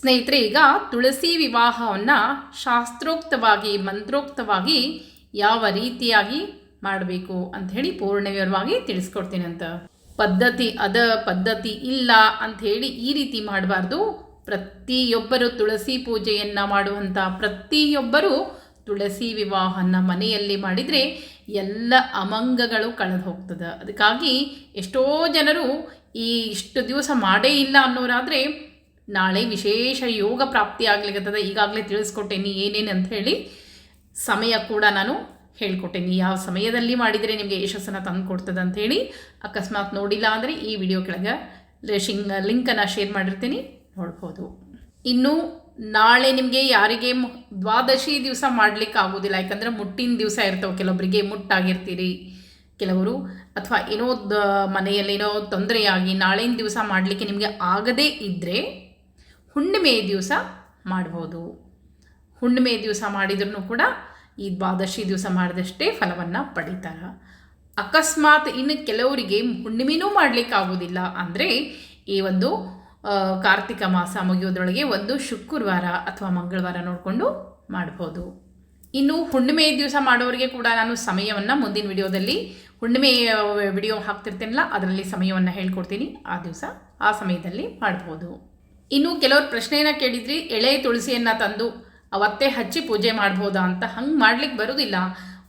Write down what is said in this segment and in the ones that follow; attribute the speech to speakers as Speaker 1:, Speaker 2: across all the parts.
Speaker 1: ಸ್ನೇಹಿತರೆ, ಈಗ ತುಳಸಿ ವಿವಾಹವನ್ನು ಶಾಸ್ತ್ರೋಕ್ತವಾಗಿ, ಮಂತ್ರೋಕ್ತವಾಗಿ ಯಾವ ರೀತಿಯಾಗಿ ಮಾಡಬೇಕು ಅಂತ ಹೇಳಿ ಪೂರ್ಣ ವಿವರವಾಗಿ ತಿಳಿಸ್ಕೊಡ್ತೀನಿ ಅಂತ. ಪದ್ಧತಿ ಅದ, ಪದ್ಧತಿ ಇಲ್ಲ ಅಂತ ಹೇಳಿ ಈ ರೀತಿ ಮಾಡಬಾರ್ದು. ಪ್ರತಿಯೊಬ್ಬರು ತುಳಸಿ ಪೂಜೆಯನ್ನು ಮಾಡುವಂಥ ಪ್ರತಿಯೊಬ್ಬರು ತುಳಸಿ ವಿವಾಹನ ಮನೆಯಲ್ಲಿ ಮಾಡಿದರೆ ಎಲ್ಲ ಅಮಂಗಗಳು ಕಳೆದು ಹೋಗ್ತದೆ. ಅದಕ್ಕಾಗಿ ಎಷ್ಟೋ ಜನರು ಈ ಇಷ್ಟು ದಿವಸ ಮಾಡೇ ಇಲ್ಲ ಅನ್ನೋರಾದರೆ ನಾಳೆ ವಿಶೇಷ ಯೋಗ ಪ್ರಾಪ್ತಿ ಆಗ್ಲಿಕ್ಕತ್ತದ ಈಗಾಗಲೇ ತಿಳಿಸ್ಕೊಟ್ಟೇನಿ ಏನೇನು ಅಂತ ಹೇಳಿ ಸಮಯ ಕೂಡ ನಾನು ಹೇಳ್ಕೊಟ್ಟೇನಿ. ಯಾವ ಸಮಯದಲ್ಲಿ ಮಾಡಿದರೆ ನಿಮಗೆ ಯಶಸ್ಸನ್ನು ತಂದು ಕೊಡ್ತದೆ ಹೇಳಿ ಅಕಸ್ಮಾತ್ ನೋಡಿಲ್ಲ ಅಂದರೆ ಈ ವಿಡಿಯೋ ಕೆಳಗೆ ಶಿಂಗ್ ಲಿಂಕನ್ನು ಶೇರ್ ಮಾಡಿರ್ತೀನಿ, ನೋಡ್ಬೋದು. ಇನ್ನು ನಾಳೆ ನಿಮಗೆ ಯಾರಿಗೆ ದ್ವಾದಶಿ ದಿವಸ ಮಾಡಲಿಕ್ಕೆ ಆಗೋದಿಲ್ಲ, ಯಾಕಂದರೆ ಮುಟ್ಟಿನ ದಿವಸ ಇರ್ತವೆ. ಕೆಲವೊಬ್ಬರಿಗೆ ಮುಟ್ಟಾಗಿರ್ತೀರಿ. ಕೆಲವರು ಅಥವಾ ಏನೋ ಮನೆಯಲ್ಲಿ ಏನೋ ತೊಂದರೆಯಾಗಿ ನಾಳಿನ ದಿವಸ ಮಾಡಲಿಕ್ಕೆ ನಿಮಗೆ ಆಗದೇ ಇದ್ದರೆ ಹುಣ್ಣಿಮೆ ದಿವಸ ಮಾಡ್ಬೋದು. ಹುಣ್ಣಿಮೆ ದಿವಸ ಮಾಡಿದ್ರೂ ಕೂಡ ಈ ದ್ವಾದಶಿ ದಿವಸ ಮಾಡಿದಷ್ಟೇ ಫಲವನ್ನು ಪಡಿತಾರೆ. ಅಕಸ್ಮಾತ್ ಇನ್ನು ಕೆಲವರಿಗೆ ಹುಣ್ಣಿಮೆನೂ ಮಾಡಲಿಕ್ಕೆ ಆಗೋದಿಲ್ಲ ಅಂದರೆ ಈ ಒಂದು ಕಾರ್ತಿಕ ಮಾಸ ಮುಗಿಯೋದ್ರೊಳಗೆ ಒಂದು ಶುಕ್ರವಾರ ಅಥವಾ ಮಂಗಳವಾರ ನೋಡಿಕೊಂಡು ಮಾಡ್ಬೋದು. ಇನ್ನು ಹುಣ್ಣಿಮೆ ದಿವಸ ಮಾಡೋರಿಗೆ ಕೂಡ ನಾನು ಸಮಯವನ್ನು ಮುಂದಿನ ವಿಡಿಯೋದಲ್ಲಿ ಹುಣ್ಣಿಮೆ ವಿಡಿಯೋ ಹಾಕ್ತಿರ್ತೇನಲ್ಲ, ಅದರಲ್ಲಿ ಸಮಯವನ್ನು ಹೇಳ್ಕೊಡ್ತೀನಿ. ಆ ದಿವಸ, ಆ ಸಮಯದಲ್ಲಿ ಮಾಡ್ಬೋದು. ಇನ್ನು ಕೆಲವರು ಪ್ರಶ್ನೆಯನ್ನು ಕೇಳಿದ್ರಿ, ಎಳೆ ತುಳಸಿಯನ್ನು ತಂದು ಅವತ್ತೇ ಹಚ್ಚಿ ಪೂಜೆ ಮಾಡ್ಬೋದಾ ಅಂತ ಹಂಗೆ ಮಾಡ್ಲಿಕ್ಕೆ ಬರೋದಿಲ್ಲ.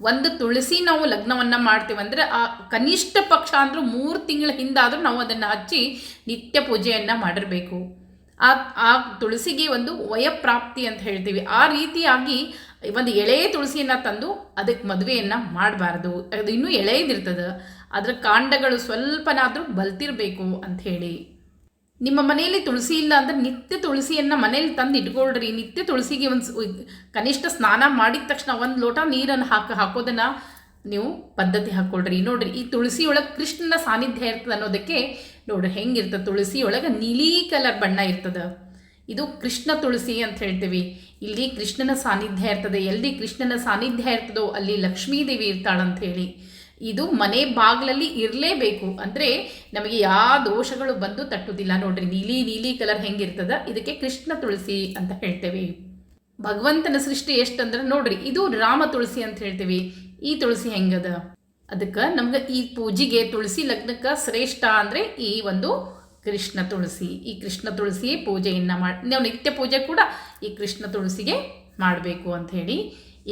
Speaker 1: ಒಂದು ತುಳಸಿ ನಾವು ಲಗ್ನವನ್ನು ಮಾಡ್ತೀವಂದ್ರೆ ಆ ಕನಿಷ್ಠ ಪಕ್ಷ ಅಂದರೂ ಮೂರು ತಿಂಗಳ ಹಿಂದಾದರೂ ನಾವು ಅದನ್ನು ಹಚ್ಚಿ ನಿತ್ಯ ಪೂಜೆಯನ್ನು ಮಾಡಿರಬೇಕು. ಆ ಆ ತುಳಸಿಗೆ ಒಂದು ವಯಪ್ರಾಪ್ತಿ ಅಂತ ಹೇಳ್ತೀವಿ. ಆ ರೀತಿಯಾಗಿ ಒಂದು ಎಳೆ ತುಳಸಿಯನ್ನು ತಂದು ಅದಕ್ಕೆ ಮದುವೆಯನ್ನು ಮಾಡಬಾರ್ದು. ಅದು ಇನ್ನೂ ಎಳೆಯದಿರ್ತದೆ ಅದರ ಕಾಂಡಗಳು ಸ್ವಲ್ಪನಾದರೂ ಬಲ್ತಿರಬೇಕು ಅಂತ ಹೇಳಿ. ನಿಮ್ಮ ಮನೆಯಲ್ಲಿ ತುಳಸಿ ಇಲ್ಲ ಅಂದ್ರೆ ನಿತ್ಯ ತುಳಸಿಯನ್ನು ಮನೇಲಿ ತಂದು ಇಟ್ಕೊಳ್ರಿ. ನಿತ್ಯ ತುಳಸಿಗೆ ಒಂದು ಕನಿಷ್ಠ ಸ್ನಾನ ಮಾಡಿದ ತಕ್ಷಣ ಒಂದು ಲೋಟ ನೀರನ್ನು ಹಾಕಿ ಹಾಕೋದನ್ನು ನೀವು ಪದ್ಧತಿ ಹಾಕ್ಕೊಳ್ರಿ ನೋಡ್ರಿ, ಈ ತುಳಸಿ ಒಳಗೆ ಕೃಷ್ಣನ ಸಾನ್ನಿಧ್ಯ ಇರ್ತದೆ ಅನ್ನೋದಕ್ಕೆ ನೋಡ್ರಿ ಹೆಂಗಿರ್ತದೆ? ತುಳಸಿ ಒಳಗೆ ನೀಲಿ ಕಲರ್ ಬಣ್ಣ ಇರ್ತದೆ. ಇದು ಕೃಷ್ಣ ತುಳಸಿ ಅಂತ ಹೇಳ್ತೀವಿ. ಇಲ್ಲಿ ಕೃಷ್ಣನ ಸಾನ್ನಿಧ್ಯ ಇರ್ತದೆ. ಎಲ್ಲಿ ಕೃಷ್ಣನ ಸಾನ್ನಿಧ್ಯ ಇರ್ತದೋ ಅಲ್ಲಿ ಲಕ್ಷ್ಮೀದೇವಿ ಇರ್ತಾಳಂತ ಹೇಳಿ. ಇದು ಮನೆ ಬಾಗಿಲಲ್ಲಿ ಇರಲೇಬೇಕು. ಅಂದರೆ ನಮಗೆ ಯಾವ ದೋಷಗಳು ಬಂದು ತಟ್ಟುವುದಿಲ್ಲ ನೋಡ್ರಿ, ನೀಲಿ ನೀಲಿ ಕಲರ್ ಹೆಂಗಿರ್ತದ? ಇದಕ್ಕೆ ಕೃಷ್ಣ ತುಳಸಿ ಅಂತ ಹೇಳ್ತೇವೆ. ಭಗವಂತನ ಸೃಷ್ಟಿ ಎಷ್ಟಂದ್ರೆ ನೋಡ್ರಿ, ಇದು ರಾಮ ತುಳಸಿ ಅಂತ ಹೇಳ್ತೇವೆ. ಈ ತುಳಸಿ ಹೆಂಗದ? ಅದಕ್ಕೆ ನಮ್ಗೆ ಈ ಪೂಜೆಗೆ ತುಳಸಿ ಲಗ್ನಕ್ಕೆ ಶ್ರೇಷ್ಠ ಅಂದರೆ ಈ ಒಂದು ಕೃಷ್ಣ ತುಳಸಿ. ಈ ಕೃಷ್ಣ ತುಳಸಿಯೇ ಪೂಜೆಯನ್ನು ಮಾಡಿ ನಾವು ನಿತ್ಯ ಪೂಜೆ ಕೂಡ ಈ ಕೃಷ್ಣ ತುಳಸಿಗೆ ಮಾಡಬೇಕು ಅಂತ ಹೇಳಿ.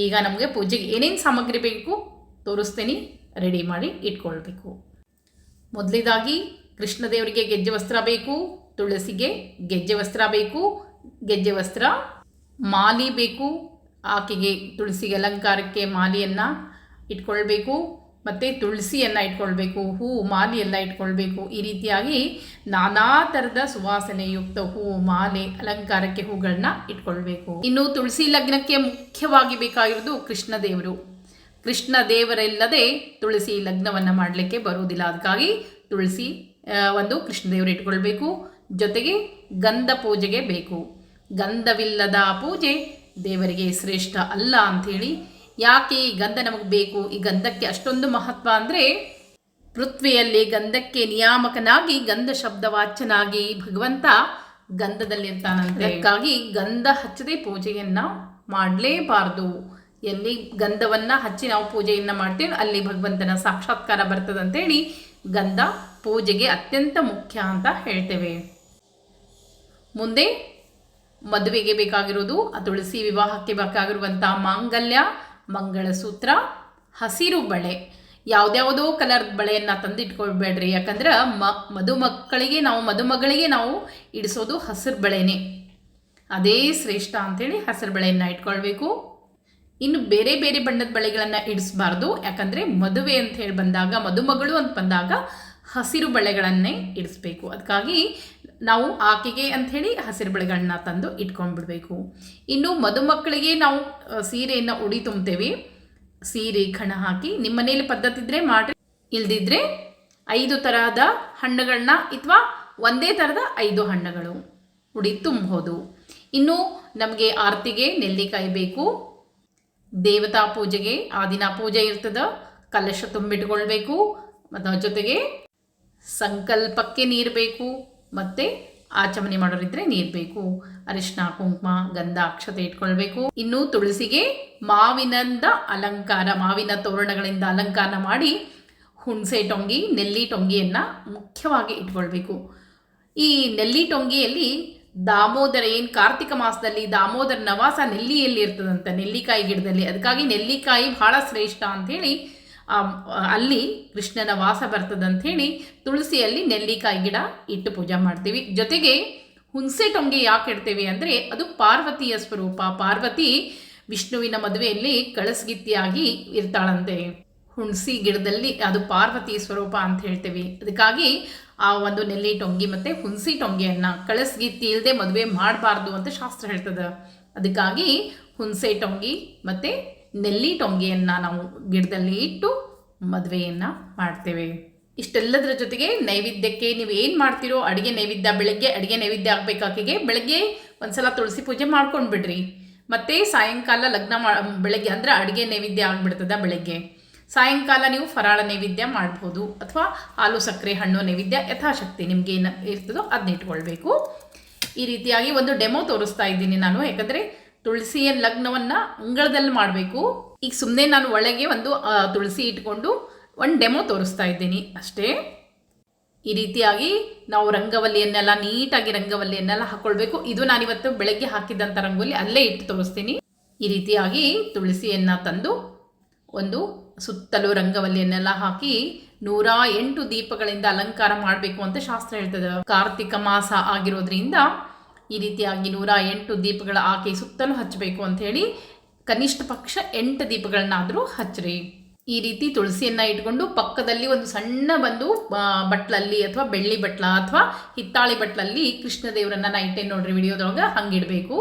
Speaker 1: ಈಗ ನಮಗೆ ಪೂಜೆಗೆ ಏನೇನು ಸಾಮಗ್ರಿ ಬೇಕು? ತೋರಿಸ್ತೀನಿ. ರೆಡಿ ಮಾಡಿ ಇಟ್ಕೊಳ್ಬೇಕು. ಮೊದಲಿದಾಗಿ ಕೃಷ್ಣದೇವರಿಗೆ ಗೆಜ್ಜೆ ವಸ್ತ್ರ ಬೇಕು, ತುಳಸಿಗೆ ಗೆಜ್ಜೆ ವಸ್ತ್ರ ಬೇಕು, ಗೆಜ್ಜೆ ವಸ್ತ್ರ ಮಾಲಿ ಬೇಕು, ಆಕೆಗೆ ತುಳಸಿಗೆ ಅಲಂಕಾರಕ್ಕೆ ಮಾಲಿಯನ್ನು ಇಟ್ಕೊಳ್ಬೇಕು, ಮತ್ತು ತುಳಸಿಯನ್ನು ಇಟ್ಕೊಳ್ಬೇಕು, ಹೂ ಮಾಲಿ ಎಲ್ಲ ಇಟ್ಕೊಳ್ಬೇಕು. ಈ ರೀತಿಯಾಗಿ ನಾನಾ ಥರದ ಸುವಾಸನೆಯುಕ್ತ ಹೂ, ಮಾಲೆ, ಅಲಂಕಾರಕ್ಕೆ ಹೂಗಳನ್ನ ಇಟ್ಕೊಳ್ಬೇಕು. ಇನ್ನು ತುಳಸಿ ಲಗ್ನಕ್ಕೆ ಮುಖ್ಯವಾಗಿ ಬೇಕಾಗಿರೋದು ಕೃಷ್ಣ ದೇವರು. ಕೃಷ್ಣ ದೇವರಿಲ್ಲದೆ ತುಳಸಿ ಲಗ್ನವನ್ನು ಮಾಡಲಿಕ್ಕೆ ಬರುವುದಿಲ್ಲ. ಅದಕ್ಕಾಗಿ ತುಳಸಿ ಒಂದು ಕೃಷ್ಣ ದೇವರು ಇಟ್ಕೊಳ್ಬೇಕು ಜೊತೆಗೆ ಗಂಧ ಪೂಜೆಗೆ ಬೇಕು. ಗಂಧವಿಲ್ಲದ ಪೂಜೆ ದೇವರಿಗೆ ಶ್ರೇಷ್ಠ ಅಲ್ಲ ಅಂಥೇಳಿ. ಯಾಕೆ ಈ ಗಂಧ ನಮಗೆ ಬೇಕು? ಈ ಗಂಧಕ್ಕೆ ಅಷ್ಟೊಂದು ಮಹತ್ವ ಅಂದರೆ ಪೃಥ್ವಿಯಲ್ಲಿ ಗಂಧಕ್ಕೆ ನಿಯಾಮಕನಾಗಿ ಗಂಧ ಶಬ್ದವಾಚನಾಗಿ ಭಗವಂತ ಗಂಧದಲ್ಲಿರ್ತಾನಂತೆ. ಅದಕ್ಕಾಗಿ ಗಂಧ ಹಚ್ಚದೆ ಪೂಜೆಯನ್ನು ಮಾಡಲೇಬಾರ್ದು. ಎಲ್ಲಿ ಗಂಧವನ್ನ ಹಚ್ಚಿ ನಾವು ಪೂಜೆಯನ್ನು ಮಾಡ್ತೇವೆ, ಅಲ್ಲಿ ಭಗವಂತನ ಸಾಕ್ಷಾತ್ಕಾರ ಬರ್ತದಂತೇಳಿ ಗಂಧ ಪೂಜೆಗೆ ಅತ್ಯಂತ ಮುಖ್ಯ ಅಂತ ಹೇಳ್ತೇವೆ. ಮುಂದೆ ಮದುವೆಗೆ ಬೇಕಾಗಿರೋದು ತುಳಸಿ ವಿವಾಹಕ್ಕೆ ಬೇಕಾಗಿರುವಂಥ ಮಾಂಗಲ್ಯ, ಮಂಗಳಸೂತ್ರ, ಹಸಿರು ಬಳೆ. ಯಾವುದ್ಯಾವುದೋ ಕಲರ್ ಬಳೆಯನ್ನು ತಂದಿಟ್ಕೊಳ್ಬೇಡ್ರಿ, ಯಾಕಂದ್ರೆ ಮ, ಮದುಮಕ್ಕಳಿಗೆ ನಾವು, ಮದುಮಗಳಿಗೆ ನಾವು ಇಡಿಸೋದು ಹಸಿರು ಬಳೆನೇ. ಅದೇ ಶ್ರೇಷ್ಠ ಅಂತೇಳಿ ಹಸಿರು ಬಳೆಯನ್ನು ಇಟ್ಕೊಳ್ಬೇಕು. ಇನ್ನು ಬೇರೆ ಬೇರೆ ಬಣ್ಣದ ಬಳೆಗಳನ್ನು ಇಡಿಸಬಾರ್ದು. ಯಾಕಂದರೆ ಮದುವೆ ಅಂತ ಹೇಳಿ ಬಂದಾಗ, ಮದುಮಗಳು ಅಂತ ಬಂದಾಗ ಹಸಿರು ಬಳೆಗಳನ್ನೇ ಇಡಿಸ್ಬೇಕು. ಅದಕ್ಕಾಗಿ ನಾವು ಆಕೆಗೆ ಅಂಥೇಳಿ ಹಸಿರು ಬಳೆಗಳನ್ನ ತಂದು ಇಟ್ಕೊಂಡ್ಬಿಡ್ಬೇಕು. ಇನ್ನು ಮದುಮಕ್ಕಳಿಗೆ ನಾವು ಸೀರೆಯನ್ನು ಉಡಿ ತುಂಬ್ತೇವೆ ಸೀರೆ ಖಣ ಹಾಕಿ ನಿಮ್ಮ ಮನೇಲಿ ಪದ್ಧತಿ ಇದ್ರೆ ಮಾಡಿ ಇಲ್ದಿದ್ರೆ ಐದು ತರಹದ ಹಣ್ಣುಗಳನ್ನ ಅಥವಾ ಒಂದೇ ಥರದ ಐದು ಹಣ್ಣುಗಳು ಉಡಿ ತುಂಬಬಹುದು ಇನ್ನು ನಮಗೆ ಆರತಿಗೆ ನೆಲ್ಲಿಕಾಯಿ ಬೇಕು. ದೇವತಾ ಪೂಜೆಗೆ ಆ ದಿನ ಪೂಜೆ ಇರ್ತದ. ಕಲಶ ತುಂಬಿಟ್ಕೊಳ್ಬೇಕು ಮತ್ತು ಜೊತೆಗೆ ಸಂಕಲ್ಪಕ್ಕೆ ನೀರು ಬೇಕು. ಮತ್ತು ಆಚಮನೆ ಮಾಡೋರಿದ್ರೆ ನೀರು ಬೇಕು. ಅರಿಶಿನ ಕುಂಕುಮ ಗಂಧ ಅಕ್ಷತೆ ಇಟ್ಕೊಳ್ಬೇಕು. ಇನ್ನು ತುಳಸಿಗೆ ಮಾವಿನಿಂದ ಅಲಂಕಾರ, ಮಾವಿನ ತೋರಣಗಳಿಂದ ಅಲಂಕಾರ ಮಾಡಿ ಹುಣಸೆ ಟೊಂಗಿ, ನೆಲ್ಲಿ ಟೊಂಗಿಯನ್ನು ಮುಖ್ಯವಾಗಿ ಇಟ್ಕೊಳ್ಬೇಕು. ಈ ನೆಲ್ಲಿ ಟೊಂಗಿಯಲ್ಲಿ ದಾಮೋದರ ಏನು ಕಾರ್ತಿಕ ಮಾಸದಲ್ಲಿ ದಾಮೋದರ ನವಾಸ ನೆಲ್ಲಿಯಲ್ಲಿ ಇರ್ತದಂತ, ನೆಲ್ಲಿಕಾಯಿ ಗಿಡದಲ್ಲಿ. ಅದಕ್ಕಾಗಿ ನೆಲ್ಲಿಕಾಯಿ ಬಹಳ ಶ್ರೇಷ್ಠ ಅಂಥೇಳಿ ಅಲ್ಲಿ ಕೃಷ್ಣನ ವಾಸ ಬರ್ತದಂತ ಹೇಳಿ ತುಳಸಿಯಲ್ಲಿ ನೆಲ್ಲಿಕಾಯಿ ಗಿಡ ಇಟ್ಟು ಪೂಜೆ ಮಾಡ್ತೀವಿ. ಜೊತೆಗೆ ಹುಣಸೆ ಟೊಂಗೆ ಯಾಕೆ ಇಡ್ತೇವೆ ಅಂದರೆ, ಅದು ಪಾರ್ವತಿಯ ಸ್ವರೂಪ. ಪಾರ್ವತಿ ವಿಷ್ಣುವಿನ ಮದುವೆಯಲ್ಲಿ ಕಳಸ್ಗಿತ್ತಿಯಾಗಿ ಇರ್ತಾಳಂತೆ. ಹುಣಸಿ ಗಿಡದಲ್ಲಿ ಅದು ಪಾರ್ವತಿ ಸ್ವರೂಪ ಅಂತ ಹೇಳ್ತೇವೆ. ಅದಕ್ಕಾಗಿ ಆ ಒಂದು ನೆಲ್ಲಿ ಟೊಂಗಿ ಮತ್ತು ಹುಣಸಿ ಟೊಂಗಿಯನ್ನು ಕಳಸ್ಗಿತ್ತಿ ಇಲ್ಲದೆ ಮದುವೆ ಮಾಡಬಾರ್ದು ಅಂತ ಶಾಸ್ತ್ರ ಹೇಳ್ತದೆ. ಅದಕ್ಕಾಗಿ ಹುಣಸೆ ಟೊಂಗಿ ಮತ್ತು ನೆಲ್ಲಿ ಟೊಂಗಿಯನ್ನು ನಾವು ಗಿಡದಲ್ಲಿ ಇಟ್ಟು ಮದುವೆಯನ್ನು ಮಾಡ್ತೇವೆ. ಇಷ್ಟೆಲ್ಲದರ ಜೊತೆಗೆ ನೈವೇದ್ಯಕ್ಕೆ ನೀವು ಏನು ಮಾಡ್ತೀರೋ ಅಡುಗೆ ನೈವೇದ್ಯ, ಬೆಳಗ್ಗೆ ಅಡುಗೆ ನೈವೇದ್ಯ ಆಗಬೇಕಾಕಿಗೆ ಬೆಳಗ್ಗೆ ಒಂದ್ಸಲ ತುಳಸಿ ಪೂಜೆ ಮಾಡ್ಕೊಂಡು ಬಿಡ್ರಿ ಮತ್ತು ಸಾಯಂಕಾಲ ಲಗ್ನ ಮಾ ಬೆಳಗ್ಗೆ ಅಂದರೆ ಅಡುಗೆ ನೈವೇದ್ಯ ಆಗಿಬಿಡ್ತದ ಬೆಳಗ್ಗೆ. ಸಾಯಂಕಾಲ ನೀವು ಫರಾಳ ನೈವೇದ್ಯ ಮಾಡ್ಬೋದು ಅಥವಾ ಹಾಲು ಸಕ್ಕರೆ, ಹಣ್ಣು ನೈವೇದ್ಯ ಯಥಾಶಕ್ತಿ ನಿಮ್ಗೆ ಏನು ಇರ್ತದೋ ಅದನ್ನ ಇಟ್ಕೊಳ್ಬೇಕು. ಈ ರೀತಿಯಾಗಿ ಒಂದು ಡೆಮೋ ತೋರಿಸ್ತಾ ಇದ್ದೀನಿ ನಾನು, ಯಾಕಂದರೆ ತುಳಸಿಯ ಲಗ್ನವನ್ನು ಅಂಗಳದಲ್ಲಿ ಮಾಡಬೇಕು. ಈಗ ಸುಮ್ಮನೆ ನಾನು ಒಳಗೆ ಒಂದು ತುಳಸಿ ಇಟ್ಕೊಂಡು ಒಂದು ಡೆಮೋ ತೋರಿಸ್ತಾ ಇದ್ದೀನಿ ಅಷ್ಟೇ. ಈ ರೀತಿಯಾಗಿ ನಾವು ರಂಗವಲ್ಲಿಯನ್ನೆಲ್ಲ, ನೀಟಾಗಿ ರಂಗವಲ್ಲಿಯನ್ನೆಲ್ಲ ಹಾಕ್ಕೊಳ್ಬೇಕು ಇದು ನಾನಿವತ್ತು ಬೆಳಗ್ಗೆ ಹಾಕಿದ್ದಂಥ ರಂಗೋಲಿ ಅಲ್ಲೇ ಇಟ್ಟು ತೋರಿಸ್ತೀನಿ. ಈ ರೀತಿಯಾಗಿ ತುಳಸಿಯನ್ನು ತಂದು ಒಂದು ಸುತ್ತಲೂ ರಂಗವಲ್ಲಿಯನ್ನೆಲ್ಲ ಹಾಕಿ ನೂರ ಎಂಟು ದೀಪಗಳಿಂದ ಅಲಂಕಾರ ಮಾಡಬೇಕು ಅಂತ ಶಾಸ್ತ್ರ ಹೇಳ್ತದೆ. ಕಾರ್ತಿಕ ಮಾಸ ಆಗಿರೋದ್ರಿಂದ ಈ ರೀತಿಯಾಗಿ ನೂರ ಎಂಟು ದೀಪಗಳ ಆಕೆ ಸುತ್ತಲೂ ಹಚ್ಚಬೇಕು ಅಂತ ಹೇಳಿ ಕನಿಷ್ಠ ಪಕ್ಷ ಎಂಟು ದೀಪಗಳನ್ನಾದರೂ ಹಚ್ಚ್ರಿ. ಈ ರೀತಿ ತುಳಸಿಯನ್ನು ಇಟ್ಕೊಂಡು ಪಕ್ಕದಲ್ಲಿ ಒಂದು ಸಣ್ಣ ಬಂದು ಬಟ್ಲಲ್ಲಿ ಅಥವಾ ಬೆಳ್ಳಿ ಬಟ್ಲ ಅಥವಾ ಹಿತ್ತಾಳಿ ಬಟ್ಲಲ್ಲಿ ಕೃಷ್ಣ ದೇವರನ್ನ ನಾ ಇಟ್ಟೆ ನೋಡ್ರಿ ವಿಡಿಯೋದೊಳಗೆ ಹಂಗಿಡಬೇಕು.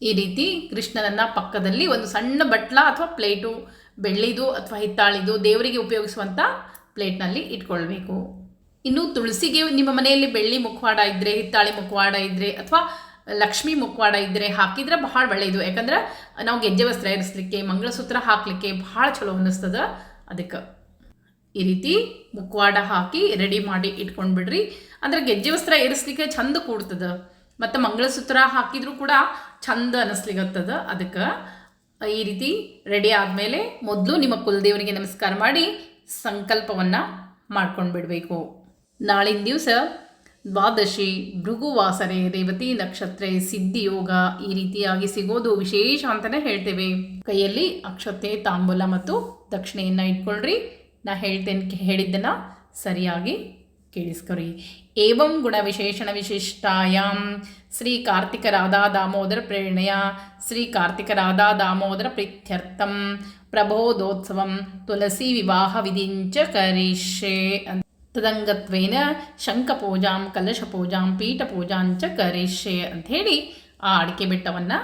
Speaker 1: ಈ ರೀತಿ ಕೃಷ್ಣನನ್ನ ಪಕ್ಕದಲ್ಲಿ ಒಂದು ಸಣ್ಣ ಬಟ್ಲ ಅಥವಾ ಪ್ಲೇಟು ಬೆಳ್ಳಿದು ಅಥವಾ ಹಿತ್ತಾಳಿದು ದೇವರಿಗೆ ಉಪಯೋಗಿಸುವಂಥ ಪ್ಲೇಟ್ನಲ್ಲಿ ಇಟ್ಕೊಳ್ಬೇಕು. ಇನ್ನು ತುಳಸಿಗೆ ನಿಮ್ಮ ಮನೆಯಲ್ಲಿ ಬೆಳ್ಳಿ ಮುಖವಾಡ ಇದ್ದರೆ ಹಿತ್ತಾಳಿ ಮುಖವಾಡ ಇದ್ದರೆ ಅಥವಾ ಲಕ್ಷ್ಮಿ ಮುಖವಾಡ ಇದ್ದರೆ ಹಾಕಿದ್ರೆ ಬಹಳ ಒಳ್ಳೆಯದು ಯಾಕಂದ್ರೆ ನಾವು ಗೆಜ್ಜೆ ವಸ್ತ್ರ ಇರಿಸ್ಲಿಕ್ಕೆ ಮಂಗಳಸೂತ್ರ ಹಾಕಲಿಕ್ಕೆ ಭಾಳ ಚಲೋ ಅನ್ನಿಸ್ತದ ಅದಕ್ಕೆ. ಈ ರೀತಿ ಮುಖವಾಡ ಹಾಕಿ ರೆಡಿ ಮಾಡಿ ಇಟ್ಕೊಂಡು ಬಿಡ್ರಿ ಅಂದ್ರೆ ಗೆಜ್ಜೆ ವಸ್ತ್ರ ಏರಿಸ್ಲಿಕ್ಕೆ ಚಂದ ಕೂಡ್ತದ. ಮತ್ತು ಮಂಗಳಸೂತ್ರ ಹಾಕಿದ್ರು ಕೂಡ ಚಂದ ಅನ್ನಿಸ್ಲಿಕ್ಕೆ ಅದಕ್ಕೆ. ಈ ರೀತಿ ರೆಡಿ ಆದಮೇಲೆ ಮೊದಲು ನಿಮ್ಮ ಕುಲದೇವರಿಗೆ ನಮಸ್ಕಾರ ಮಾಡಿ ಸಂಕಲ್ಪವನ್ನು ಮಾಡ್ಕೊಂಡು ಬಿಡಬೇಕು ನಾಳಿನ ದಿವಸ ದ್ವಾದಶಿ, ಭೃಗುವಾಸರೆ, ರೇವತಿ ನಕ್ಷತ್ರ, ಸಿದ್ಧಿಯೋಗ ಈ ರೀತಿಯಾಗಿ ಸಿಗೋದು ವಿಶೇಷ ಅಂತಲೇ ಹೇಳ್ತೇವೆ. ಕೈಯಲ್ಲಿ ಅಕ್ಷತೆ, ತಾಂಬೂಲ ಮತ್ತು ದಕ್ಷಿಣೆಯನ್ನು ಇಟ್ಕೊಳ್ರಿ. ನಾ ಹೇಳ್ತೇನೆ, ಹೇಳಿದ್ದನ್ನು ಸರಿಯಾಗಿ ಕೇಳಿಸ್ಕೊರಿ. ಏವಂ ಗುಣ ವಿಶೇಷಣ ವಿಶಿಷ್ಟಾಯಾಂ. ಶ್ರೀ ಕಾರ್ತಿಕ ರಾಧಾ ದಾಮೋದರ ಪ್ರೇರಣೆಯ ಶ್ರೀ ಕಾರ್ತಿಕ ರಾಧಾ ದಾಮೋದರ ಪ್ರೀತ್ಯರ್ಥಂ. ಪ್ರಬೋಧೋತ್ಸವಂ ತುಲಸಿ ವಿವಾಹ ವಿಧಿಂಚ ಕರಿಷ್ಯೆ ತದಂಗತ್ವೇನ ಶಂಖಪೂಜಾಂ, ಕಲಶಪೂಜಾಂ ಪೀಠಪೂಜಾಂಚ ಕರಿಷ್ಯೆ ಅಂಥೇಳಿ ಆ ಅಡಿಕೆ ಬೆಟ್ಟವನ್ನು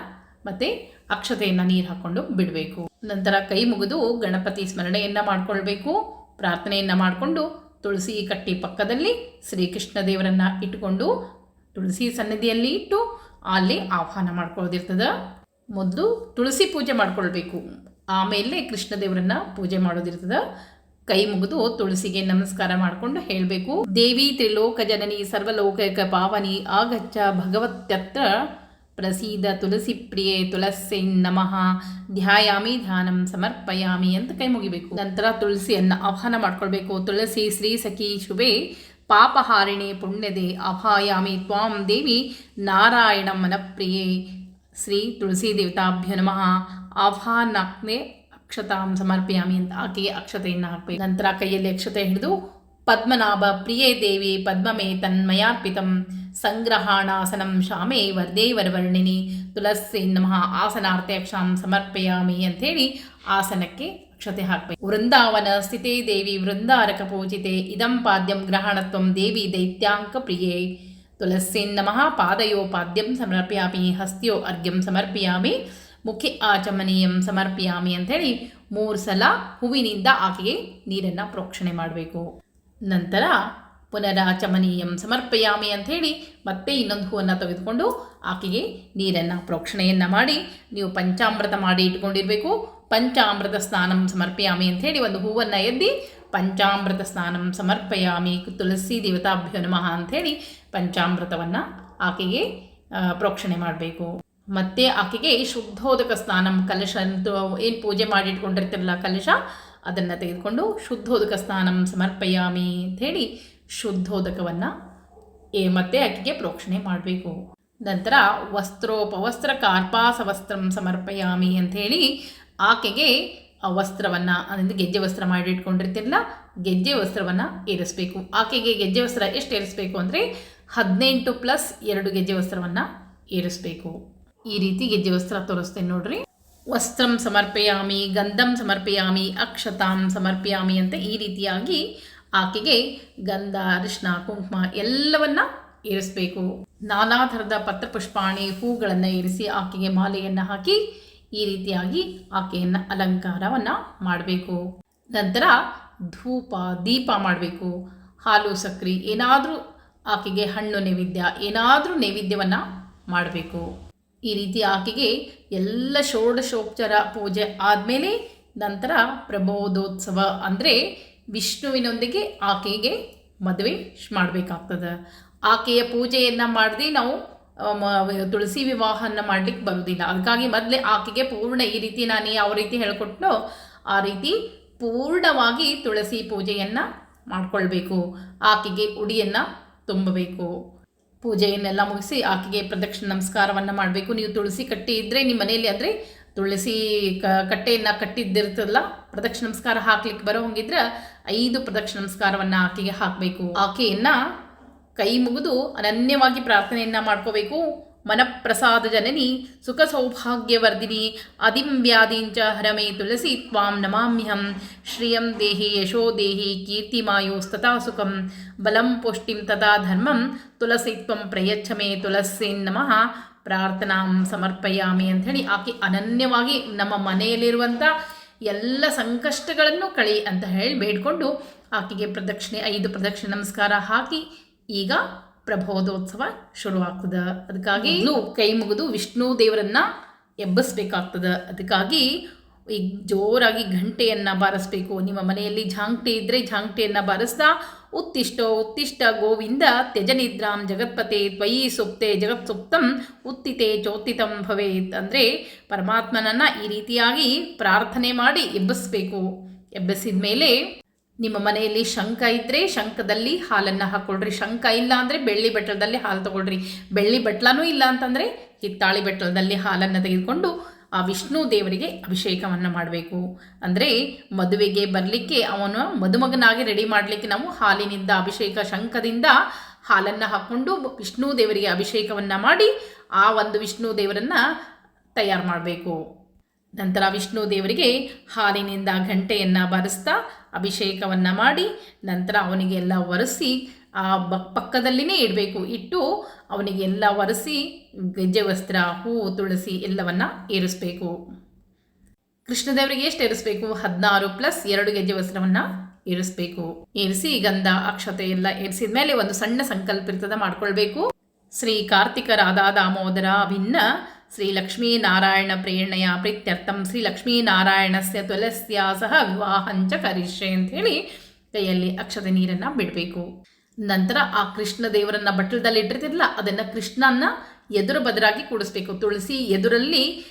Speaker 1: ಮತ್ತು ಅಕ್ಷತೆಯನ್ನು ನೀರು ಹಾಕ್ಕೊಂಡು ಬಿಡಬೇಕು. ನಂತರ ಕೈ ಮುಗಿದು ಗಣಪತಿ ಸ್ಮರಣೆಯನ್ನು ಮಾಡಿಕೊಳ್ಬೇಕು. ಪ್ರಾರ್ಥನೆಯನ್ನು ಮಾಡಿಕೊಂಡು ತುಳಸಿ ಕಟ್ಟಿ ಪಕ್ಕದಲ್ಲಿ ಶ್ರೀಕೃಷ್ಣ ದೇವರನ್ನು ಇಟ್ಟುಕೊಂಡು ತುಳಸಿ ಸನ್ನಿಧಿಯಲ್ಲಿ ಇಟ್ಟು ಅಲ್ಲಿ ಆಹ್ವಾನ ಮಾಡ್ಕೊಳ್ಳೋದಿರ್ತದ. ಮೊದಲು ತುಳಸಿ ಪೂಜೆ ಮಾಡ್ಕೊಳ್ಬೇಕು. ಆಮೇಲೆ ಕೃಷ್ಣ ದೇವರನ್ನ ಪೂಜೆ ಮಾಡೋದಿರ್ತದ. ಕೈ ಮುಗಿದು ತುಳಸಿಗೆ ನಮಸ್ಕಾರ ಮಾಡಿಕೊಂಡು ಹೇಳಬೇಕು. ದೇವಿ ತ್ರಿಲೋಕ ಜನನಿ ಸರ್ವಲೋಕ ಪಾವನಿ ಆಗಚ್ಚ ಭಗವತ್ಯತ್ರ ಪ್ರಸೀದ ತುಳಸಿ ಪ್ರಿಯೆ ತುಳಸಿ ನಮಃ. ಧ್ಯಾಯಾಮಿ ಧ್ಯಾನಂ ಸಮರ್ಪಯಾಮಿ ಅಂತ ಕೈ ಮುಗಿಬೇಕು. ನಂತರ ತುಳಸಿಯನ್ನ ಆಹ್ವಾನ ಮಾಡ್ಕೊಳ್ಬೇಕು. ತುಳಸಿ ಶ್ರೀ ಸಖಿ ಶುಭೆ. ಪಾಪಹಾರಿಣಿ ಪುಣ್ಯದೆ. ಅಭಾಯಾಮಿ ತ್ವಾಂ ದೇವಿ ನಾರಾಯಣ ಮನಪ್ರಿಯೆ. ಶ್ರೀ ತುಳಸಿ ದೇವತಾಭ್ಯ ನಮಃ. ಆಹ್ವಾನಾಗ್ನೆ ಅಕ್ಷತಾಂ ಸಮರ್ಪಯಾಮಿ ಅಂತ ಆಕೆಗೆ ಅಕ್ಷತೆಯನ್ನು ಹಾಕಬೇಕು. ನಂತರ ಕೈಯಲ್ಲಿ ಅಕ್ಷತೆ ಹಿಡಿದು, ಪದ್ಮನಾಭ ಪ್ರಿಯೇ ದೇವಿ ಪದ್ಮಮೇ ತನ್ಮಯಾರ್ಪಿತಂ. ಸಂಗ್ರಹಾಣಾಸನಂ ಶಾಮೆ ವರ್ದೇ ವರವರ್ಣಿನಿ ತುಳಸಿ ನಮಃ ಆಸನಾರ್ತೆ ಕ್ಷಾಂ ಸಮರ್ಪಯಾಮಿ ಅಂಥೇಳಿ ಆಸನಕ್ಕೆ ಕ್ಷತೆ ಹಾಕಬೇಕು. ವೃಂದಾವನ ಸ್ಥಿತೇ ದೇವಿ ವೃಂದಾರಕ ಪೂಜಿತೆ, ಇದಂ ಪಾದ್ಯಂ ಗ್ರಹಣತ್ವಂ ದೇವಿ ದೈತ್ಯಾಂಕ ಪ್ರಿಯೇ. ತುಳಸೀನ್ ನಮಃ ಪಾದಯೋ ಪಾದ್ಯಂ ಸಮರ್ಪಯಾಮಿ, ಹಸ್ತ್ಯೋ ಅರ್ಘ್ಯಂ ಸಮರ್ಪಯಾಮಿ, ಮುಖಿ ಆಚಮನೀಯಂ ಸಮರ್ಪಯಾಮಿ ಅಂಥೇಳಿ ಮೂರು ಸಲ ಹೂವಿನಿಂದ ಆಕೆಗೆ ನೀರನ್ನು ಪ್ರೋಕ್ಷಣೆ ಮಾಡಬೇಕು. ನಂತರ ಪುನರಾಚಮನೀಯಂ ಸಮರ್ಪಯಾಮಿ ಅಂಥೇಳಿ ಮತ್ತೆ ಇನ್ನೊಂದು ಹೂವನ್ನು ತೆಗೆದುಕೊಂಡು ಆಕೆಗೆ ನೀರನ್ನು ಪ್ರೋಕ್ಷಣೆಯನ್ನು ಮಾಡಿ, ನೀವು ಪಂಚಾಮೃತ ಮಾಡಿ ಇಟ್ಕೊಂಡಿರಬೇಕು ಪಂಚಾಮೃತ ಸ್ನಾನಂ ಸಮರ್ಪಯಾಮಿ ಅಂಥೇಳಿ ಒಂದು ಹೂವನ್ನು ಎದ್ದಿ ಪಂಚಾಮೃತ ಸ್ನಾನಂ ಸಮರ್ಪಯಾಮಿ ತುಳಸಿ ದೇವತಾಭ್ಯ ನಮಃ ಅಂಥೇಳಿ ಪಂಚಾಮೃತವನ್ನು ಆಕೆಗೆ ಪ್ರೋಕ್ಷಣೆ ಮಾಡಬೇಕು. ಮತ್ತೆ ಆಕೆಗೆ ಶುದ್ಧೋದಕ ಸ್ನಾನಂ ಕಲಶ ಏನು ಪೂಜೆ ಮಾಡಿಟ್ಕೊಂಡಿರ್ತಿರಲ್ಲ ಕಲಶ, ಅದನ್ನು ತೆಗೆದುಕೊಂಡು ಶುದ್ಧೋದಕ ಸ್ನಾನಂ ಸಮರ್ಪಯಾಮಿ ಅಂಥೇಳಿ ಶುದ್ಧೋದಕವನ್ನು ಮತ್ತೆ ಆಕೆಗೆ ಪ್ರೋಕ್ಷಣೆ ಮಾಡಬೇಕು. ನಂತರ ವಸ್ತ್ರೋಪವಸ್ತ್ರ ಕಾರ್ಪಾಸ ವಸ್ತ್ರಂ ಸಮರ್ಪಯಾಮಿ ಅಂಥೇಳಿ ಆಕೆಗೆ ಆ ವಸ್ತ್ರವನ್ನು ಅದರಿಂದ ಗೆಜ್ಜೆ ವಸ್ತ್ರ ಮಾಡಿಟ್ಕೊಂಡಿರ್ತಿರಲ್ಲ ಗೆಜ್ಜೆ ವಸ್ತ್ರವನ್ನು ಏರಿಸಬೇಕು. ಆಕೆಗೆ ಗೆಜ್ಜೆ ವಸ್ತ್ರ ಎಷ್ಟು ಏರಿಸಬೇಕು ಅಂದರೆ ಹದಿನೆಂಟು ಪ್ಲಸ್ ಎರಡು ಗೆಜ್ಜೆ ವಸ್ತ್ರವನ್ನು ಏರಿಸಬೇಕು. ಈ ರೀತಿ ಗೆಜ್ಜೆ ವಸ್ತ್ರ ತೋರಿಸ್ತೇನೆ ನೋಡ್ರಿ. ವಸ್ತ್ರಂ ಸಮರ್ಪಯಾಮಿ, ಗಂಧಂ ಸಮರ್ಪಯಾಮಿ, ಅಕ್ಷತಾಂ ಸಮರ್ಪಯಾಮಿ ಅಂತ ಈ ರೀತಿಯಾಗಿ ಆಕೆಗೆ ಗಂಧ ಅರಿಶಿನ ಕುಂಕುಮ ಎಲ್ಲವನ್ನ ಏರಿಸಬೇಕು. ನಾನಾ ಥರದ ಪತ್ರಪುಷ್ಪಾಣಿ ಹೂಗಳನ್ನು ಇರಿಸಿ ಆಕೆಗೆ ಮಾಲೆಯನ್ನು ಹಾಕಿ ಈ ರೀತಿಯಾಗಿ ಆಕೆಯನ್ನು ಅಲಂಕಾರವನ್ನು ಮಾಡಬೇಕು. ನಂತರ ಧೂಪ, ದೀಪ ಮಾಡಬೇಕು. ಹಾಲು, ಸಕ್ರೆ ಏನಾದರೂ ಆಕೆಗೆ ಹಣ್ಣು ನೈವೇದ್ಯ, ಏನಾದರೂ ನೈವೇದ್ಯವನ್ನು ಮಾಡಬೇಕು. ಈ ರೀತಿ ಆಕೆಗೆ ಎಲ್ಲ ಷೋಡಶೋಪಚಾರ ಪೂಜೆ ಆದಮೇಲೆ ನಂತರ ಪ್ರಬೋಧೋತ್ಸವ ಅಂದರೆ ವಿಷ್ಣುವಿನೊಂದಿಗೆ ಆಕೆಗೆ ಮದುವೆ ಮಾಡಬೇಕಾಗ್ತದೆ. ಆಕೆಯ ಪೂಜೆಯನ್ನು ಮಾಡದೆ ನಾವು ತುಳಸಿ ವಿವಾಹನ ಮಾಡಲಿಕ್ಕೆ ಬರೋದಿಲ್ಲ. ಅದಕ್ಕಾಗಿ ಮೊದಲೇ ಆಕೆಗೆ ಪೂರ್ಣ ಈ ರೀತಿ ನಾನು ಯಾವ ರೀತಿ ಹೇಳ್ಕೊಟ್ನೋ ಆ ರೀತಿ ಪೂರ್ಣವಾಗಿ ತುಳಸಿ ಪೂಜೆಯನ್ನು ಮಾಡಿಕೊಳ್ಬೇಕು. ಆಕೆಗೆ ಉಡಿಯನ್ನು ತುಂಬಬೇಕು. ಪೂಜೆಯನ್ನೆಲ್ಲ ಮುಗಿಸಿ ಆಕೆಗೆ ಪ್ರದಕ್ಷಿಣ ನಮಸ್ಕಾರವನ್ನು ಮಾಡಬೇಕು. ನೀವು ತುಳಸಿ ಕಟ್ಟಿ ಇದ್ದರೆ ನಿಮ್ಮ ಮನೆಯಲ್ಲಿ ಅಂದರೆ ತುಳಸಿ ಕ, ಕಟ್ಟೆಯನ್ನು ಕಟ್ಟಿದ್ದಿರ್ತದಲ್ಲ ಪ್ರದಕ್ಷಿಣ ನಮಸ್ಕಾರ ಹಾಕ್ಲಿಕ್ಕೆ ಬರೋ ಹಂಗಿದ್ರೆ ಐದು ಪ್ರದಕ್ಷಿಣ ನಮಸ್ಕಾರವನ್ನು ಆಕೆಗೆ ಹಾಕಬೇಕು. ಆಕೆಯನ್ನು ಕೈ ಮುಗಿದು ಅನನ್ಯವಾಗಿ ಪ್ರಾರ್ಥನೆಯನ್ನು ಮಾಡ್ಕೋಬೇಕು. ಮನಪ್ರಸಾದ ಜನನಿ, ಸುಖ ಸೌಭಾಗ್ಯವರ್ಧಿನಿ ಅದಿಂ ವ್ಯಾಧಿಂಚ ಹರಮೇ ತುಳಸಿ ತ್ವಾಂ ನಮಾಮ್ಯಹಂ. ಶ್ರಿಯಂ ದೇಹಿ ಯಶೋ ದೇಹಿ ಕೀರ್ತಿಮಾಯೋಸ್ತಥಾ ಸುಖಂ. ಬಲಂ ಪುಷ್ಟಿಂ ತದಾ ಧರ್ಮಂ. ತುಳಸಿ ತ್ವಂ ಪ್ರಯಚ್ಛ ಮೇ ನಮಃ. ಪ್ರಾರ್ಥನಾ ಸಮರ್ಪಯಾಮಿ ಅಂಥೇಳಿ ಆಕೆ ಅನನ್ಯವಾಗಿ ನಮ್ಮ ಮನೆಯಲ್ಲಿರುವಂಥ ಎಲ್ಲ ಸಂಕಷ್ಟಗಳನ್ನು ಕಳಿ ಅಂತ ಹೇಳಿ ಬೇಡ್ಕೊಂಡು ಆಕೆಗೆ ಪ್ರದಕ್ಷಿಣೆ ಐದು ಪ್ರದಕ್ಷಿಣೆ ನಮಸ್ಕಾರ ಹಾಕಿ ಈಗ ಪ್ರಬೋಧೋತ್ಸವ ಶುರುವಾಗ್ತದೆ. ಅದಕ್ಕಾಗಿ ಕೈ ಮುಗಿದು ವಿಷ್ಣು ದೇವರನ್ನು ಎಬ್ಬಿಸ್ಬೇಕಾಗ್ತದೆ. ಅದಕ್ಕಾಗಿ ಈಗ ಜೋರಾಗಿ ಘಂಟೆಯನ್ನು ಬಾರಿಸ್ಬೇಕು. ನಿಮ್ಮ ಮನೆಯಲ್ಲಿ ಝಾಂಕ್ಟಿ ಇದ್ದರೆ ಝಾಂಕ್ಟಿಯನ್ನು ಬಾರಿಸ್ತಾ ಉತ್ತಿಷ್ಟೋ ಉತ್ತಿಷ್ಟ ಗೋವಿಂದ ತ್ಯಜನಿದ್ರಾಂ ಜಗತ್ಪತೆ ತ್ವಯಿ ಸುಪ್ತೆ ಜಗತ್ ಸುಪ್ತಂ ಉತ್ತಿತೆ ಚೋತ್ತಿತಂ ಭವೇತ್ ಅಂದರೆ ಪರಮಾತ್ಮನನ್ನು ಈ ರೀತಿಯಾಗಿ ಪ್ರಾರ್ಥನೆ ಮಾಡಿ ಎಬ್ಬಿಸ್ಬೇಕು. ಎಬ್ಬಿಸಿದ ಮೇಲೆ ನಿಮ್ಮ ಮನೆಯಲ್ಲಿ ಶಂಖ ಇದ್ದರೆ ಶಂಖದಲ್ಲಿ ಹಾಲನ್ನು ಹಾಕ್ಕೊಳ್ರಿ ಶಂಖ ಇಲ್ಲ ಅಂದರೆ ಬೆಳ್ಳಿ ಬಟ್ಟಲದಲ್ಲಿ ಹಾಲು ತಗೊಳ್ರಿ. ಬೆಳ್ಳಿ ಬಟ್ಲನೂ ಇಲ್ಲ ಅಂತಂದರೆ ಹಿತ್ತಾಳಿ ಬಟ್ಟಲದಲ್ಲಿ ಹಾಲನ್ನು ತೆಗೆದುಕೊಂಡು ಆ ವಿಷ್ಣು ದೇವರಿಗೆ ಅಭಿಷೇಕವನ್ನು ಮಾಡಬೇಕು. ಅಂದರೆ ಮದುವೆಗೆ ಬರಲಿಕ್ಕೆ ಅವನು ಮದುಮಗನಾಗಿ ರೆಡಿ ಮಾಡಲಿಕ್ಕೆ ನಾವು ಹಾಲಿನಿಂದ ಅಭಿಷೇಕ ಶಂಖದಿಂದ ಹಾಲನ್ನು ಹಾಕ್ಕೊಂಡು ವಿಷ್ಣು ದೇವರಿಗೆ ಅಭಿಷೇಕವನ್ನು ಮಾಡಿ ಆ ಒಂದು ವಿಷ್ಣು ದೇವರನ್ನು ತಯಾರು ಮಾಡಬೇಕು. ನಂತರ ವಿಷ್ಣು ದೇವರಿಗೆ ಹಾಲಿನಿಂದ ಗಂಟೆಯನ್ನು ಬರೆಸ್ತಾ ಅಭಿಷೇಕವನ್ನು ಮಾಡಿ ನಂತರ ಅವನಿಗೆಲ್ಲ ಒರೆಸಿ ಆ ಬ ಪಕ್ಕದಲ್ಲಿನೇ ಇಡಬೇಕು. ಇಟ್ಟು ಅವನಿಗೆ ಎಲ್ಲ ಒರೆಸಿ, ಗೆಜ್ಜೆ ವಸ್ತ್ರ ಹೂವು ತುಳಸಿ ಎಲ್ಲವನ್ನು ಏರಿಸಬೇಕು. ಕೃಷ್ಣದೇವರಿಗೆ ಎಷ್ಟು ಏರಿಸಬೇಕು? ಹದಿನಾರು ಪ್ಲಸ್ ಎರಡು ಗೆಜ್ಜೆ ವಸ್ತ್ರವನ್ನು ಏರಿಸಬೇಕು. ಏರಿಸಿ ಗಂಧ, ಅಕ್ಷತೆ ಎಲ್ಲ ಏರಿಸಿದ ಮೇಲೆ ಒಂದು ಸಣ್ಣ ಸಂಕಲ್ಪ ಇರ್ತದ ಮಾಡ್ಕೊಳ್ಬೇಕು. ಶ್ರೀ ಕಾರ್ತಿಕ ರಾಧಾ ದಾಮೋದರ ಭಿನ್ನ ಶ್ರೀ ಲಕ್ಷ್ಮೀ ನಾರಾಯಣ ಪ್ರೇರಣೆಯ ಪ್ರೀತ್ಯರ್ಥಂ ಶ್ರೀ ಲಕ್ಷ್ಮೀ ಲಕ್ಷ್ಮೀನಾರಾಯಣಸ್ಯ ತುಲಸ್ಯ ಸಹ ವಿವಾಹಂಚ ಅಂತ ಹೇಳಿ ಕೈಯಲ್ಲಿ ಅಕ್ಷತೆ ನೀರನ್ನು ಬಿಡಬೇಕು. ನಂತರ ಆ ಕೃಷ್ಣ ದೇವರನ್ನ ಬಟ್ಟಲದಲ್ಲಿ ಇಟ್ಟಿರ್ತಿರಲ್ಲ ಅದನ್ನು ಕೃಷ್ಣನ ಎದುರು ಬದರಾಗಿ ಕೂಡಿಸ್ಬೇಕು. ತುಳಸಿ ಎದುರಲ್ಲಿ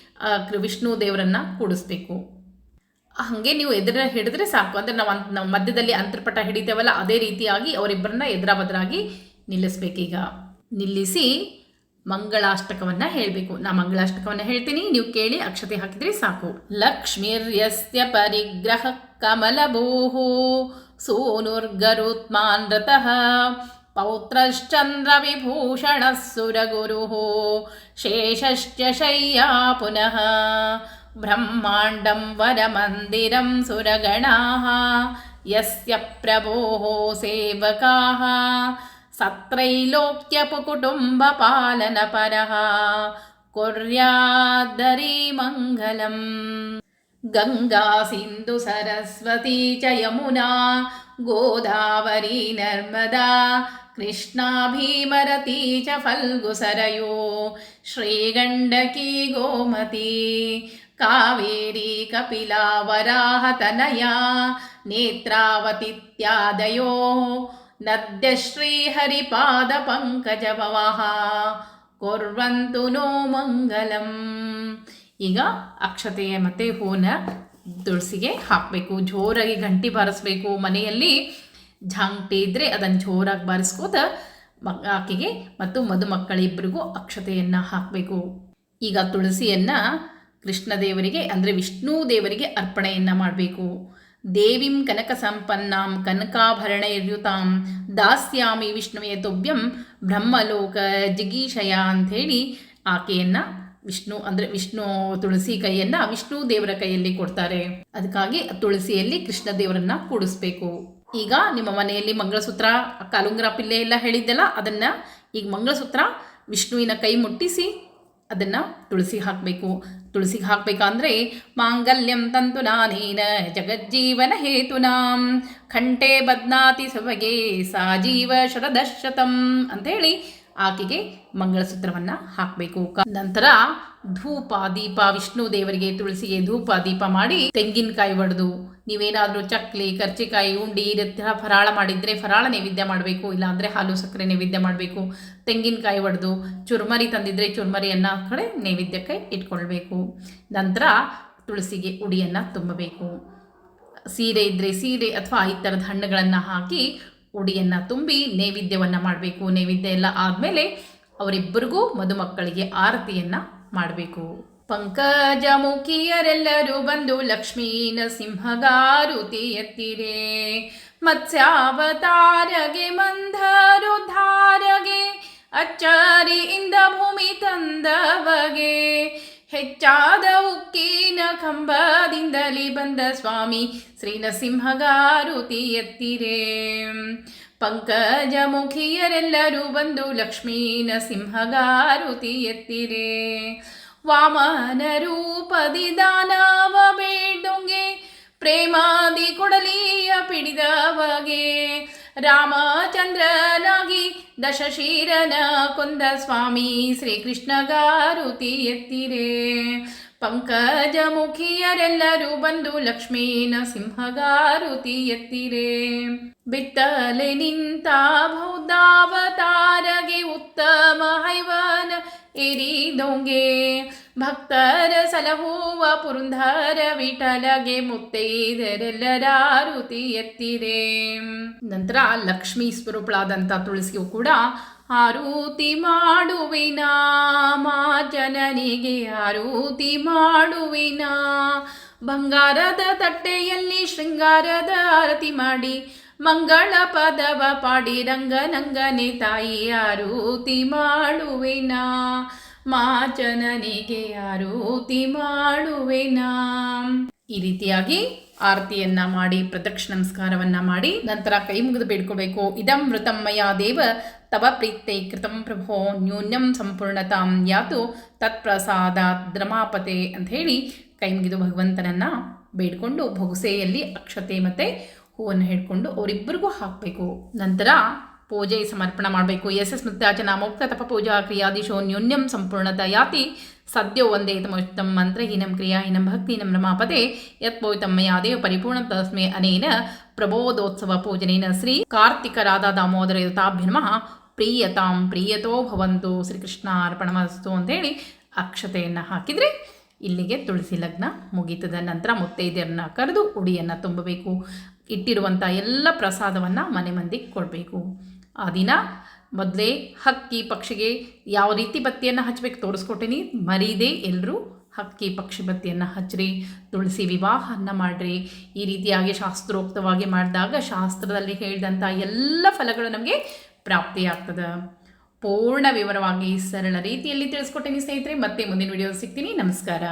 Speaker 1: ವಿಷ್ಣು ದೇವರನ್ನ ಕೂಡಿಸ್ಬೇಕು. ಹಾಗೆ ನೀವು ಎದುರ ಹಿಡಿದ್ರೆ ಸಾಕು. ಅಂದರೆ ನಾವು ಅಂತ, ನಾವು ಮಧ್ಯದಲ್ಲಿ ಅಂತರ್ಪಟ ಹಿಡಿತೇವಲ್ಲ, ಅದೇ ರೀತಿಯಾಗಿ ಅವರಿಬ್ಬರನ್ನ ಎದುರ ಬದರಾಗಿ ನಿಲ್ಲಿಸ್ಬೇಕೀಗ. ನಿಲ್ಲಿಸಿ ಮಂಗಳಾಷ್ಟಕವನ್ನ ಹೇಳಬೇಕು. ನಾ ಮಂಗಳಾಷ್ಟಕವನ್ನ ಹೇಳ್ತೀನಿ. ನೀವು ಕೇಳಿ ಅಕ್ಷತೆ ಹಾಕಿದ್ರೆ ಸಾಕು. ಲಕ್ಷ್ಮೀರ್ಯಸ್ಯ ಪರಿಗ್ರಹ ಕಮಲಭೂಃ सूनुर्गरुत्मान् रतः पौत्रश्चन्द्रविभूषणः सुरगुरुः। शेषश्च शय्या पुनः। ब्रह्माण्डं वरमन्दिरं सुरगणाः। यस्य प्रभोः सेवकाः। सत्रैलोक्यपुकुटुम्बपालनपरः। कुर्यादरीमङ्गलम्। गङ्गा सिन्धुसरस्वती च यमुना गोदावरी नर्मदा कृष्णा भीमरती च फल्गुसरयो श्रीगण्डकी गोमती कावेरी कपिला वराहतनया नेत्रावतीत्यादयो नद्य श्रीहरिपादपङ्कजभवः कुर्वन्तु नो मङ्गलम्। ಈಗ ಅಕ್ಷತೆಯ ಮತ್ತು ಹೂನ ತುಳಸಿಗೆ ಹಾಕಬೇಕು. ಜೋರಾಗಿ ಗಂಟಿ ಬಾರಿಸ್ಬೇಕು. ಮನೆಯಲ್ಲಿ ಝಾಂಗ್ಟಿ ಇದ್ದರೆ ಅದನ್ನು ಜೋರಾಗಿ ಬಾರಿಸ್ಕೋತ ಮ ಆಕೆಗೆ ಮತ್ತು ಮಧುಮಕ್ಕಳಿಬ್ಬರಿಗೂ ಅಕ್ಷತೆಯನ್ನು ಹಾಕಬೇಕು. ಈಗ ತುಳಸಿಯನ್ನು ಕೃಷ್ಣ ದೇವರಿಗೆ ಅಂದರೆ ವಿಷ್ಣು ದೇವರಿಗೆ ಅರ್ಪಣೆಯನ್ನು ಮಾಡಬೇಕು. ದೇವಿಂ ಕನಕ ಸಂಪನ್ನಾಂ ಕನಕಾಭರಣಯುತಾಂ ದಾಸ್ಯಾಮಿ ವಿಷ್ಣುವೇ ತುಭ್ಯಂ ಬ್ರಹ್ಮಲೋಕ ಜಿಗೀಶಯ ಅಂಥೇಳಿ ಆಕೆಯನ್ನು ವಿಷ್ಣು ಅಂದರೆ ವಿಷ್ಣು ತುಳಸಿ ಕೈಯನ್ನು ವಿಷ್ಣು ದೇವರ ಕೈಯಲ್ಲಿ ಕೊಡ್ತಾರೆ. ಅದಕ್ಕಾಗಿ ತುಳಸಿಯಲ್ಲಿ ಕೃಷ್ಣ ದೇವರನ್ನ ಕೂಡಿಸ್ಬೇಕು. ಈಗ ನಿಮ್ಮ ಮನೆಯಲ್ಲಿ ಮಂಗಳಸೂತ್ರ, ಕಾಲುಂಗ್ರ ಪಿಲ್ಲೆ ಎಲ್ಲ ಹೇಳಿದ್ದೆಲ್ಲ, ಅದನ್ನು ಈಗ ಮಂಗಳಸೂತ್ರ ವಿಷ್ಣುವಿನ ಕೈ ಮುಟ್ಟಿಸಿ ಅದನ್ನು ತುಳಸಿ ಹಾಕಬೇಕು. ತುಳಸಿಗೆ ಹಾಕಬೇಕಂದ್ರೆ ಮಾಂಗಲ್ಯಂ ತಂತು ನಾನೇನ ಜಗಜ್ಜೀವನ ಹೇತುನಾಂ ಕಂಠೆ ಬದ್ನಾತಿ ಸೊಬಗೆ ಸಾಜೀವ ಶರದಶತಂ ಅಂಥೇಳಿ ಆಕೆಗೆ ಮಂಗಳಸೂತ್ರವನ್ನು ಹಾಕಬೇಕು. ನಂತರ ಧೂಪ, ದೀಪ, ವಿಷ್ಣು ದೇವರಿಗೆ ತುಳಸಿಗೆ ಧೂಪ, ದೀಪ ಮಾಡಿ ತೆಂಗಿನಕಾಯಿ ಒಡೆದು, ನೀವೇನಾದರೂ ಚಕ್ಲಿ, ಕರ್ಚಿಕಾಯಿ, ಉಂಡಿ, ಈ ರೀತಿ ಫರಾಳ ಮಾಡಿದರೆ ಫರಾಳ ನೈವೇದ್ಯ ಮಾಡಬೇಕು, ಇಲ್ಲಾಂದರೆ ಹಾಲು ಸಕ್ಕರೆ ನೈವೇದ್ಯ ಮಾಡಬೇಕು. ತೆಂಗಿನಕಾಯಿ ಒಡೆದು, ಚುರ್ಮರಿ ತಂದಿದ್ರೆ ಚುರ್ಮರಿಯನ್ನು ಕಡೆ ನೈವೇದ್ಯಕ್ಕೆ ಇಟ್ಕೊಳ್ಬೇಕು. ನಂತರ ತುಳಸಿಗೆ ಉಡಿಯನ್ನು ತುಂಬಬೇಕು. ಸೀರೆ ಇದ್ದರೆ ಸೀರೆ ಅಥವಾ ಈ ಥರದ ಹಣ್ಣುಗಳನ್ನು ಹಾಕಿ ಉಡಿಯನ್ನು ತುಂಬಿ ನೈವೇದ್ಯವನ್ನು ಮಾಡಬೇಕು. ನೈವೇದ್ಯ ಎಲ್ಲ ಆದಮೇಲೆ ಅವರಿಬ್ಬರಿಗೂ ಮದುಮಕ್ಕಳಿಗೆ ಆರತಿಯನ್ನು ಮಾಡಬೇಕು. ಪಂಕಜ ಮುಖಿಯರೆಲ್ಲರೂ ಬಂದು ಲಕ್ಷ್ಮೀ ನರಸಿಂಹಗಾರುತಿ ಎತ್ತಿರೆ ಮತ್ಸ್ಯಾವತಾರಗೆ ಮಂಧರು ಧಾರಗೆ, ಅಚ್ಚಾರಿಯಿಂದ ಭೂಮಿ ತಂದವಗೆ. ಹೆಚ್ಚಾದ ಉಕ್ಕಿನ ಕಂಬದಿಂದಲೇ ಬಂದ ಸ್ವಾಮಿ ಶ್ರೀ ನರಸಿಂಹಗಾರುತಿ ಎತ್ತಿರೇ ಪಂಕಜ ಮುಖಿಯರೆಲ್ಲರೂ ಬಂದು ಲಕ್ಷ್ಮೀ ನರಸಿಂಹಗಾರುತಿ ಎತ್ತಿರೇ ವಾಮನ ರೂಪದಿ ದಾನವ ಬೇಡುಂಗೆ, ಪ್ರೇಮಾದಿ ಕೊಡಲಿಯ ಪಿಡಿದವಗೆ. ರಾಮಚಂದ್ರನಾಗಿ ದಶಶೀರನ ಕುಂದ ಸ್ವಾಮಿ ಶ್ರೀಕೃಷ್ಣಗಾರುತಿ ಎತ್ತಿರೆ. ಪಂಕಜ ಮುಖಿಯರೆಲ್ಲರೂ ಬಂದು ಲಕ್ಷ್ಮೀನ ಸಿಂಹಗಾರುತಿ ಎತ್ತಿರೆ ಬಿತ್ತಲೆ ನಿಂತ ಬೌದ್ಧಾವತಾರಗೆ ಉತ್ತಮ ಹೈವನ ಇರಿದೊಂಗೆ. ಭಕ್ತರ ಸಲಹುವ ಪುರುಂಧರ ವಿಠಲಗೆ ಮುತ್ತೈದರೆಲ್ಲರಾರುತಿ ಎತ್ತಿರೆ ನಂತರ ಲಕ್ಷ್ಮೀ ಸ್ವರೂಪಳಾದಂಥ ತುಳಸಿಯು ಕೂಡ ಆರೂತಿ ಮಾಡುವಿನ ಮಾ ಜನನಿಗೆ ಆರೂತಿ ಮಾಡುವಿನ ಬಂಗಾರದ ತಟ್ಟೆಯಲ್ಲಿ ಶೃಂಗಾರದ ಆರತಿ ಮಾಡಿ, ಮಂಗಳ ಪದವ ಪಾಡಿ ರಂಗನಂಗನೆ ತಾಯಿ ಆರೂತಿ ಮಾಡುವೆನ ಮಾಚನನಿಗೆ ಆರೂತಿ ಮಾಡುವೆನ ಈ ರೀತಿಯಾಗಿ ಆರತಿಯನ್ನ ಮಾಡಿ, ಪ್ರದಕ್ಷಿಣ ನಮಸ್ಕಾರವನ್ನ ಮಾಡಿ, ನಂತರ ಕೈ ಮುಗಿದು ಬೇಡ್ಕೋಬೇಕು. ಇದಂ ಮೃತಮ್ಮಯ ದೇವ, ತವ ಪ್ರೀತ್ಯೈ ಕೃತಂ ಪ್ರಭೋ ನ್ಯೂನ್ಯಂ ಸಂಪೂರ್ಣತಾಂ ಯಾತು ತತ್ಪ್ರಸಾದಾತ್ ದ್ರಮಾಪತೆ ಅಂತ ಹೇಳಿ ಕೈ ಮುಗಿದು ಭಗವಂತನನ್ನ ಬೇಡ್ಕೊಂಡು ಭೊಗಸೆಯಲ್ಲಿ ಅಕ್ಷತೆ ಮತ್ತೆ ಹೂವನ್ನು ಹಿಡ್ಕೊಂಡು ಅವರಿಬ್ಬರಿಗೂ ಹಾಕಬೇಕು. ನಂತರ ಪೂಜೆ ಸಮರ್ಪಣ ಮಾಡಬೇಕು. ಎಸ್ ಎಸ್ ಮೃತ್ಯಾಚನ ಮೌಕ್ತ ತಪ ಪೂಜಾ ಕ್ರಿಯಾದಿಶೋ ನ್ಯೂನ್ಯಂ ಸಂಪೂರ್ಣತ ಯಾತಿ ಸದ್ಯೋ ಒಂದೇ ತಮೋಚಿತಂ ಮಂತ್ರಹೀನಂ ಕ್ರಿಯಾಹೀನಂ ಭಕ್ತಿಹೀನಂ ರಮಾಪತೆ ಯತ್ ಪೋಯಿತಮ್ಮಯಾದೇವ ಪರಿಪೂರ್ಣ ತಸ್ಮೆ ಅನೇನ ಪ್ರಬೋಧೋತ್ಸವ ಪೂಜನೇನ ಶ್ರೀ ಕಾರ್ತಿಕ ರಾಧಾ ದಾಮೋದರ ಯುತಾಭ್ಯನಮಃ ಪ್ರಿಯತಾಂ ಪ್ರಿಯತೋ ಭವಂತು ಶ್ರೀಕೃಷ್ಣ ಅರ್ಪಣಮಸ್ತು ಅಂತೇಳಿ ಅಕ್ಷತೆಯನ್ನು ಹಾಕಿದರೆ ಇಲ್ಲಿಗೆ ತುಳಸಿ ಲಗ್ನ ಮುಗೀತದ ನಂತರ ಮುತ್ತೈದೆಯರನ್ನ ಕರೆದು ಉಡಿಯನ್ನು ತುಂಬಬೇಕು. ಇಟ್ಟಿರುವಂಥ ಎಲ್ಲ ಪ್ರಸಾದವನ್ನು ಮನೆ ಮಂದಿಗೆ ಕೊಡಬೇಕು. ಆ ದಿನ ಮೊದಲೇ ಹಕ್ಕಿ ಪಕ್ಷಿಗೆ ಯಾವ ರೀತಿ ಬತ್ತಿಯನ್ನು ಹಚ್ಚಬೇಕು ತೋರಿಸ್ಕೊಟ್ಟಿನಿ. ಮರೀದೆ ಎಲ್ಲರೂ ಹಕ್ಕಿ ಪಕ್ಷಿ ಬತ್ತಿಯನ್ನು ಹಚ್ಚಿರಿ ತುಳಸಿ ವಿವಾಹವನ್ನು ಮಾಡಿರಿ. ಈ ರೀತಿಯಾಗಿ ಶಾಸ್ತ್ರೋಕ್ತವಾಗಿ ಮಾಡಿದಾಗ ಶಾಸ್ತ್ರದಲ್ಲಿ ಹೇಳಿದಂಥ ಎಲ್ಲ ಫಲಗಳು ನಮಗೆ ಪ್ರಾಪ್ತಿಯಾಗ್ತದೆ. ಪೂರ್ಣ ವಿವರವಾಗಿ ಸರಳ ರೀತಿಯಲ್ಲಿ ತಿಳಿಸ್ಕೊಟ್ಟೇನಿ ಸ್ನೇಹಿತರೆ, ಮತ್ತೆ ಮುಂದಿನ ವಿಡಿಯೋ ಸಿಗ್ತೀನಿ. ನಮಸ್ಕಾರ.